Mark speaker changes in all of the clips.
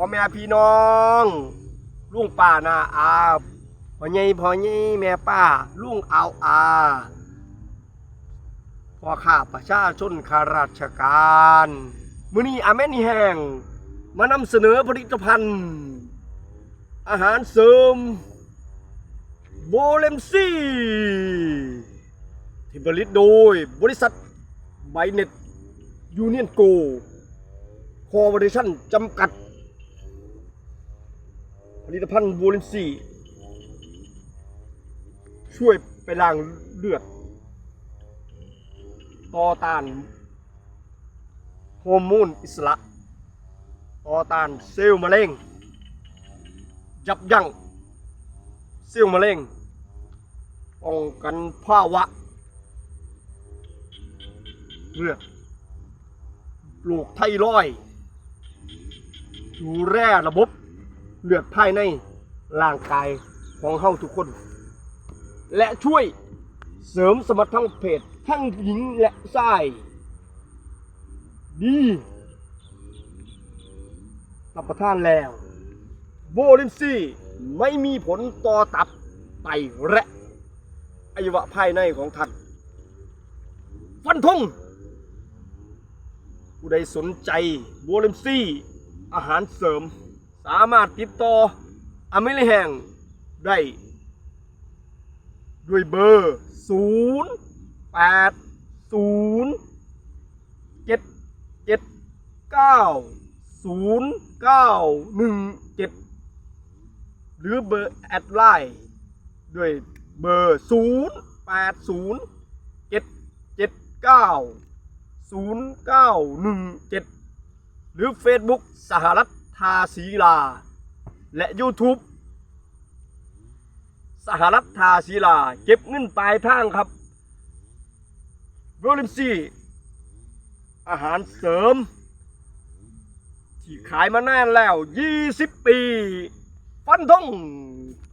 Speaker 1: พ่อแม่พี่น้องลุงป้านาอาพ่อใหญ่พ่อใหญ่แม่ป้าลุงเอาอาพ่อข้าประชาชนข้าราชการมื้อนี้อาแม่นี่แห้งมานำเสนอผลิตภัณฑ์ อาหารเสริม โบเลมซี่ที่ผลิตโดยบริษัทไบเน็ตยูเนียนโกคอร์ปอเรชั่นจำกัด ผลิตภัณฑ์โบเลมซี่ช่วยไปล้างเลือด ต่อต้านฮอร์โมนอิสระ ต่อต้านเซลล์มะเร็งยับยั้งเซลล์มะเร็งป้องกันภาวะเลือดโรคไทรอยด์ดูแลระบบ เลือดภายในร่างกายของเฮาทุกคน และช่วยเสริมสมรรถทางเพศทั้งหญิงและชายดีรับประทานแล้วโบลินซีไม่มีผลต่อตับไตและอวัยวะภายในของท่าน ฟันธงผู้ใดสนใจโบลินซีอาหารเสริม สามารถติดต่ออเมริแหงได้ ด้วยเบอร์ 0 8 0 7 7 9 0 9 1 7 หรือเบอร์แอดไลน์ด้วยเบอร์ 0 8 0 7 7 9 0 9 1 7 หรือ Facebook สหรัฐ ทาศีลา และ YouTube สหรัฐทาศีลา เก็บเงินปลายทางครับโรลิมซีอาหารเสริม ที่ขายมานานแล้ว 20 ปี ฟันธง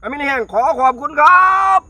Speaker 1: อามินแห่งขอขอบคุณครับ